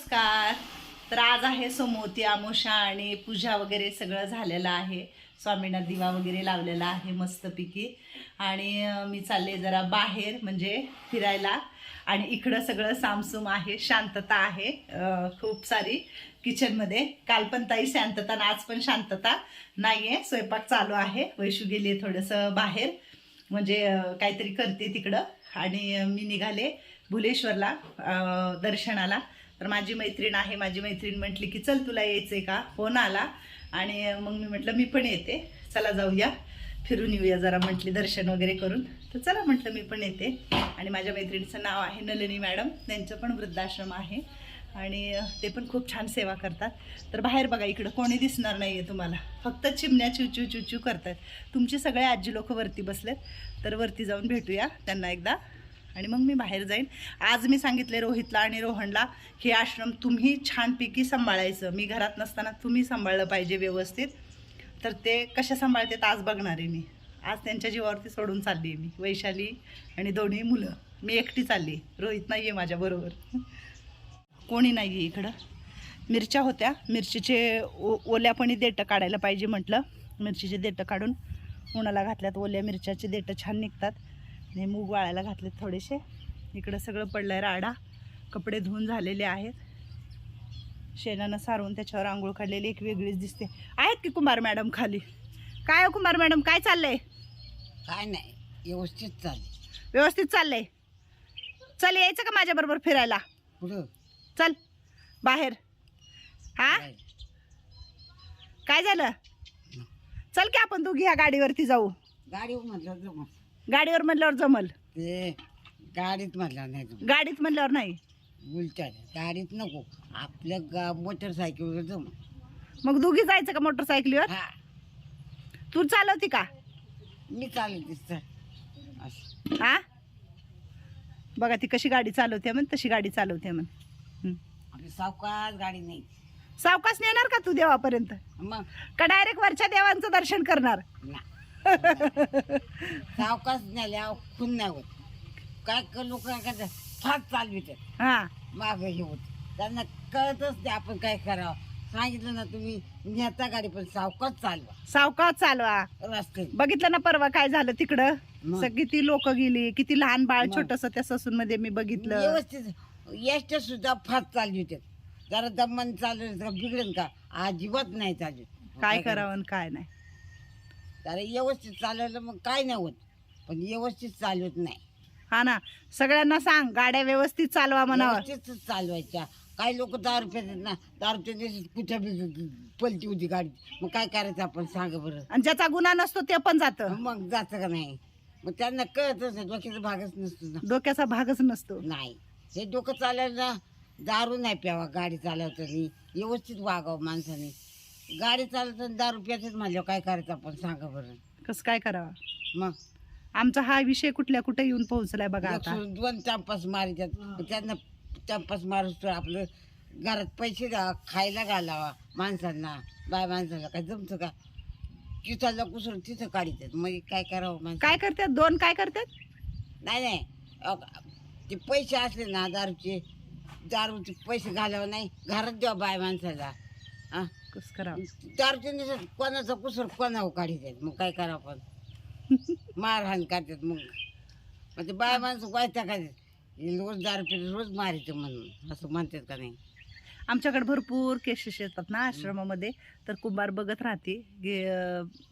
नमस्कार. तर आज आहे सोमवती आमोशा आणि पूजा वगैरे सगळं झालेलं आहे. स्वामींना दिवा वगैरे लावलेला आहे मस्तपैकी. आणि मी चालले जरा बाहेर म्हणजे फिरायला. आणि इकडं सगळं सामसूम आहे शांतता आहे. खूप सारी किचनमध्ये. काल पण ताई शांतता आणि आज पण शांतता नाही आहे स्वयंपाक चालू आहे. वैशू गेली थोडंसं बाहेर. म्हणजे काहीतरी करते तिकडं. आणि मी निघाले भुलेश्वरला दर्शनाला. तर माझी मैत्रीण आहे माझी मैत्रीण म्हटली की चल तुला यायचं आहे का? फोन आला आणि मग मी म्हटलं मी पण येते. चला जाऊया. फिरून येऊया जरा म्हटली दर्शन वगैरे करून. तर चला म्हटलं मी पण येते. आणि माझ्या मैत्रिणीचं नाव आहे नलिनी मॅडम. त्यांचं पण वृद्धाश्रम आहे. आणि ते पण खूप छान सेवा करतात. तर बाहेर बघा इकडं कोणी दिसणार नाही आहे तुम्हाला. फक्त चिमण्या चिवचू चिवचू करतात. तुमचे सगळे आजी लोक वरती बसलेत. तर वरती जाऊन भेटूया त्यांना एकदा. आणि मग मी बाहेर जाईन. आज मी सांगितले रोहितला आणि रोहनला हे आश्रम तुम्ही छानपैकी सांभाळायचं. मी घरात नसताना तुम्ही सांभाळलं पाहिजे व्यवस्थित. तर ते कशा सांभाळतात आज बघणार आहे मी. आज त्यांच्या जीवावरती सोडून चालली आहे मी. वैशाली आणि दोन्ही मुलं. मी एकटी चालली रोहित नाही आहे माझ्याबरोबर कोणी नाही आहे इकडं. मिरच्या होत्या. मिरचीचे ओ ओल्यापणी देठं काढायला पाहिजे म्हटलं. मिरचीचे देठं काढून उन्हाला घातल्यात. ओल्या मिरच्याचे देटं छान निघतात. आणि मूग वाळायला घातलेत थोडेसे. इकडं सगळं पडलं आहे राडा. कपडे धुवून झालेले आहेत. शेणानं सारवून त्याच्यावर आंघोळ काढलेली. एक वेगळीच दिसते. आहेत की कुमार मॅडम खाली? काय हो कुमार मॅडम? काय चाललंय? काय नाही. व्यवस्थित चालेल व्यवस्थित चाललंय. चल यायचं का माझ्याबरोबर फिरायला? पुढं चल बाहेर. हा? काय? काय झालं? चल की आपण दोघी ह्या गाडीवरती जाऊ. गाडीवर म्हटलं गाडीवर म्हणल्यावर जमल. ते गाडीत म्हटलं नाही गाडीत म्हणल्यावर नाही. उलट्या गाडीत नको. आपल्या गा मोटरसायकलवर जम मग दोघी जायचं का मोटरसायकलीवर हा. तू चालवती का? मी चालेल दिसत असं. हा? बघा ती कशी गाडी चालवते म्हण तशी गाडी चालवते म्हण. हं. आपली सावकाश गाडी नाही. सावकाश नेणार का तू देवापर्यंत? मग? का डायरेक्ट वरच्या देवांचं दर्शन करणार? ना सावकाश नेल्या खून नाही होत. काय लोक काय करतात फास्ट चालवितात हा. मागं हे होत. त्यांना कळतच नाही आपण काय करावं. सांगितलं ना तुम्ही नेता गाडी पण सावकाश चालवा. सावकाश चालवा. रस्ते. बघितलं ना परवा काय झालं तिकडं? मग. स- किती लोक गेली किती लहान बाळ मग. छोटस त्या ससून मध्ये मी बघितलं. व्यवस्थित यष्ट सुद्धा फास्ट चालली होते जरा दमन चालू बिघडेल का? अजिबात नाही चालू. काय करावं आणि काय नाही. जरा व्यवस्थित चालवलं मग काय नाही होत. पण व्यवस्थित चालवत नाही. हा ना. सगळ्यांना सांग गाड्या व्यवस्थित चालवा म्हणावं. व्यवस्थित चालवायच्या. काही लोक दहा रुपये देतात ना रुपये देतात कुठे बी पलटी होती गाडी. मग काय करायचं आपण सांगा बरं. आणि ज्याचा गुन्हा नसतो ते पण जातं. मग जातं का नाही? मग त्यांना कळतच नाही डोक्याचा भागच नसतो ना. डोक्याचा भागच नसतो. नाही. हे डोकं चालायला दारू नाही प्यावा गाडी चालवताना. व्यवस्थित वागावं माणसाने. गाडी चालवताना दारू प्यायचंच म्हणल्यावर काय करायचं आपण? सांगा बरं. कसं काय करावं? मग? आमचा हा विषय कुठल्या कुठे येऊन पोहोचलाय बघा आता. सोडून दोन चांपास मग त्यांना चांपास मारूस तर आपलं घरात पैसे द्यावा खायला घालावा माणसांना बाय माणसाला. काय जमतं का? तिथं कुसर तिथं काढतात मग काय करावं माणसं काय करतात? दोन काय करतात? नाही नाही. ते पैसे असले ना दारूचे दारूचे पैसे घालावं नाही. घरात द्या बाय माणसाला. हा? कसं करावं. दारूचे दिवसात कोणाचा कुसर कोणावर काढतात मग काय करावं आपण? मारहाण करतात मग. मग ते बाय माणसं काय का हे रोज दारू पिले रोज मारायचं म्हणून. असं म्हणतात का नाही? आमच्याकडे भरपूर केसेस येतात ना आश्रमामध्ये. तर कुंभार बघत राहते. की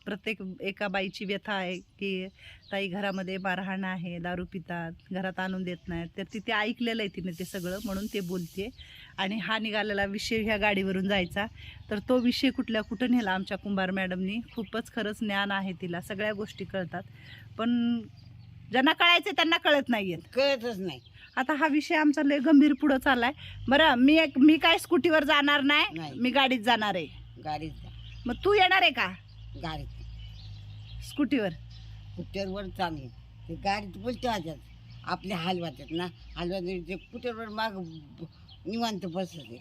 प्रत्येक एका बाईची व्यथा आहे की ताई घरामध्ये मारहाण आहे दारू पितात घरात आणून देत नाहीत. तर तिथे ऐकलेलं आहे तिने ते सगळं म्हणून ते बोलते. आणि हा निघालेला विषय ह्या गाडीवरून जायचा. तर तो विषय कुठल्या कुठं नेला आमच्या कुंभार मॅडमनी? खूपच खरंच ज्ञान आहे तिला. सगळ्या गोष्टी कळतात. पण ज्यांना कळायचं त्यांना कळत नाही आहेत कळतच नाही. आता हा विषय आमचा लय गंभीर पुढं चाललाय. बरं मी एक मी काय स्कूटीवर जाणार नाही नाही. मी गाडीत जाणार आहे. गाडीत मग तू येणार आहे का? गाडीत. स्कूटीवर. कुठेवर चांगली ते गाडीत बोलते वाजत आपले हाल वाटत ना. हलवा ते कुठेवर माग निवांत बसते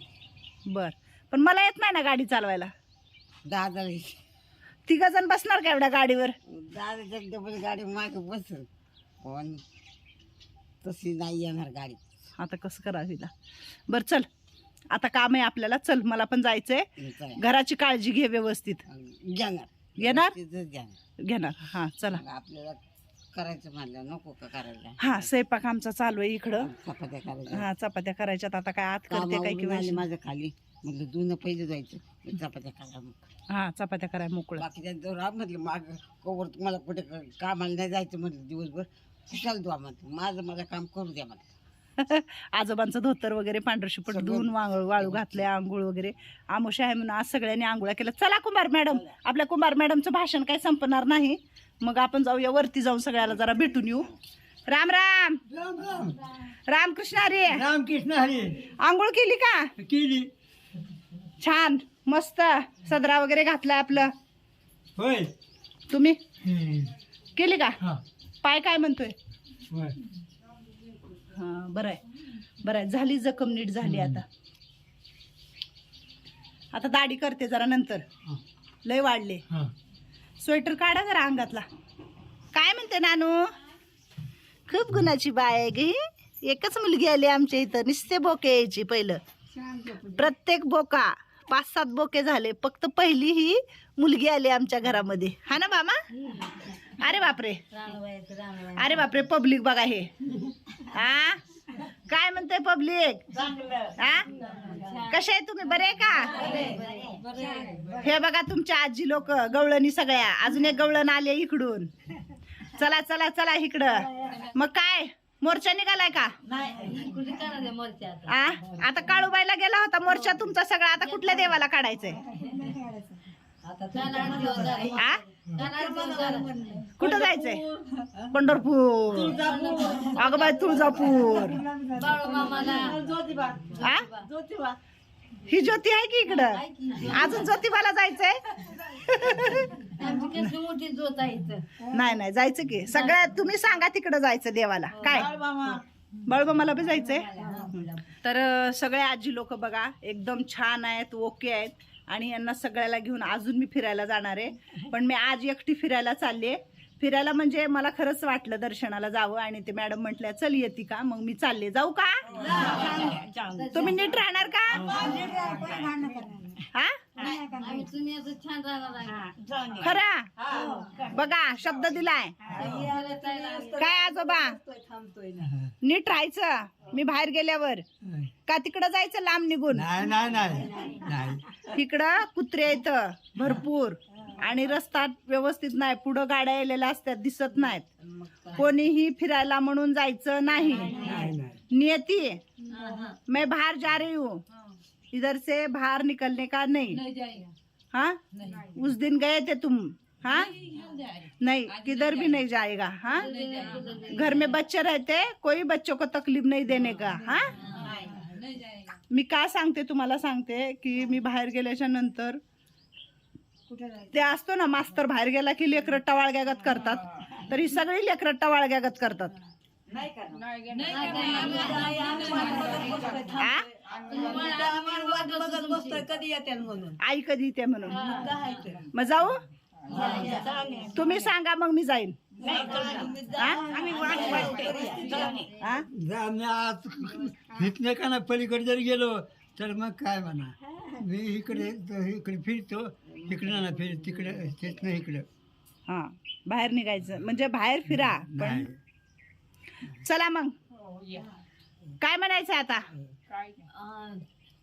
बर. पण मला येत नाही ना गाडी चालवायला. दहा तिघ जण बसणार का एवढ्या गाडीवर? दादाच्या डबल गाडी मागे पण तशी नाही येणार गाडी. आता कसं करावं हिला? बरं चल. आता काम आहे आपल्याला. चल मला पण जायचंय. घराची काळजी घे व्यवस्थित. घेणार. घेणार तिथंच घेणार. घेणार. हा चला. मग आपल्याला करायचं म्हणलं नको का करायला? हा स्वयंपाक आमचा चालू आहे इकडं. चपात्या करायच्या. हा चपात्या करायच्यात. आता काय आत करते काय कामावरून किंवा आले माझं खाली. म्हटलं जुनं पहिले जायचं मग चपात्या करा मग. हा चपात्या कराय मोकळं. बाकीच्या राम म्हटलं माग कोवर तुम्हाला कुठे क- कामाला नाही जायचं म्हटलं दिवसभर. कुशाल द्या म्हटलं माझं मला काम करू द्या म्हटलं आजोबांचं धोतर वगैरे पांढरं शिपट सगळं. धुवून वाळू वाळू घातले आंघोळ वगैरे. आमोशा आहे म्हणून आज सगळ्यांनी आंघोळा केल्या. चला कुंभार मॅडम. आपल्या कुंभार मॅडमचं भाषण काही संपणार नाही. मग आपण जाऊया वरती जाऊन सगळ्याला जरा भेटून येऊ. राम राम. रामकृष्ण हरी. रामकृष्ण हरी. आंघोळ केली का? केली. छान. मस्त. सदरा वगैरे घातलाय आपलं. होय. तुम्ही. केली का? हा. पाय काय म्हणतोय? हा बरं आहे. बरं आहे. झाली जखम नीट झाली आता. आता दाढी करते जरा नंतर. हा. लय वाढले. हा. स्वेटर काढा जरा अंगातला. काय म्हणते नानू? खूप गुणाची बाय आहे गी. एकच मुलगी आली आमच्या इथं. निस्ते बोके यायची पहिलं. प्रत्येक बोका पाच सात बोके झाले. फक्त पहिली ही मुलगी आली आमच्या घरामध्ये. हा ना मामा? अरे बापरे. अरे बापरे पब्लिक बघा हे. हा? काय म्हणते पब्लिक? हा? कसे आहे तुम्ही? बरे आहे का? हे बघा तुमच्या आजी लोक गवळणी सगळ्या. अजून एक गवळण आले इकडून. चला चला चला इकडं. मग काय? मोर्चा निघालाय का? आ आता? काळूबाईला गेला होता मोर्चा तुमचा सगळा. आता कुठल्या देवाला काढायचंय? आ? कुठं जायचंय? पंढरपूर. अगं बाई तुळजापूर. ही ज्योती आहे की इकडं? अजून ज्योतिबाला जायचंय? नाही नाही जायचं की. सगळ्यात तुम्ही सांगा तिकडं जायचं देवाला. काय? बळबामाला बी जायचंय? तर सगळे आजी लोक बघा एकदम छान आहेत ओके आहेत. आणि यांना सगळ्याला घेऊन अजून मी फिरायला जाणार आहे. पण मी आज एकटी फिरायला चालले फिरायला म्हणजे मला खरंच वाटलं दर्शनाला जावं आणि ते मॅडम म्हटल्या चल येते का? मग मी चालले. जाऊ का? तुम्ही नीट राहणार का? हा? खरा? बघा शब्द दिलाय. काय आजोबा? नीट राहायचं. मी बाहेर गेल्यावर. का तिकडं जायचं लांब निघून? नाही नाही नाही नाही. तिकडं कुत्रे आहेत भरपूर. आणि रस्ता व्यवस्थित नाही पुढं गाड्या आलेल्या असतात दिसत नाहीत. कोणीही फिरायला म्हणून जायचं नाही. नाही नाही. नियति मैं बाहर जा रही हूँ. इधर से बाहर निकलने का नहीं. हाँ? उस दिन गए थे तुम? हाँ? नहीं किधर भी नहीं जाएगा हाँ? घर में बच्चे रहते कोई बच्चों को तकलीफ नहीं देने का हाँ? मी का सांगते तुम्हाला सांगते की मी बाहेर गेल्याच्यानंतर ते असतो ना मास्तर बाहेर गेला की लेकरं टवाळग्यागत करतात. तर ही सगळी लेकरं टवाळग्यागत करतात? आई कधी येते म्हणून? मग जाऊ? तुम्ही सांगा मग मी जाईन. हा? हा? इथनं का ना पलीकडे जर गेलो तर मग काय म्हणा? मी इकडे इकडे फिरतो. ना फिर तिकडे तेच नाही इकडे. हा बाहेर निघायचं. म्हणजे बाहेर फिरा पण नाही चला मग. काय म्हणायचं आता?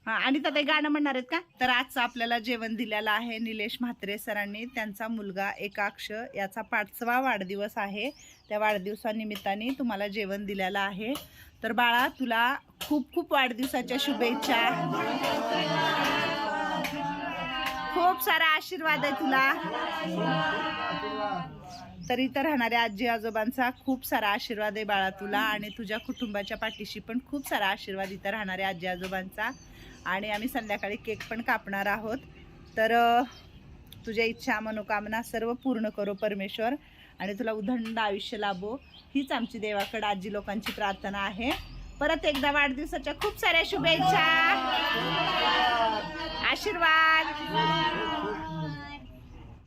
हा आणि तर ते गाणं म्हणणार आहेत का? तर आजचं आपल्याला जेवण दिलेलं आहे निलेश म्हात्रे सरांनी. त्यांचा मुलगा एकाक्ष याचा पाचवा वाढदिवस आहे. त्या वाढदिवसानिमित्ताने तुम्हाला जेवण दिलेलं आहे. तर बाळा तुला खूप खूप वाढदिवसाच्या शुभेच्छा. खूप सारा आशीर्वाद आहे तुला. तर इथं राहणाऱ्या आजी आजोबांचा खूप सारा आशीर्वाद आहे बाळा तुला आणि तुझ्या कुटुंबाच्या पाठीशी पण खूप सारा आशीर्वाद इथं राहणाऱ्या आजी आजोबांचा. आणि आम्ही संध्याकाळी केक पण कापणार आहोत. तर तुझ्या इच्छा मनोकामना सर्व पूर्ण करो परमेश्वर. आणि तुला उदंड आयुष्य लाभो. हीच आमची देवाकडे आजी लोकांची प्रार्थना आहे. परत एकदा वाढदिवसाच्या खूप साऱ्या शुभेच्छा. आशीर्वाद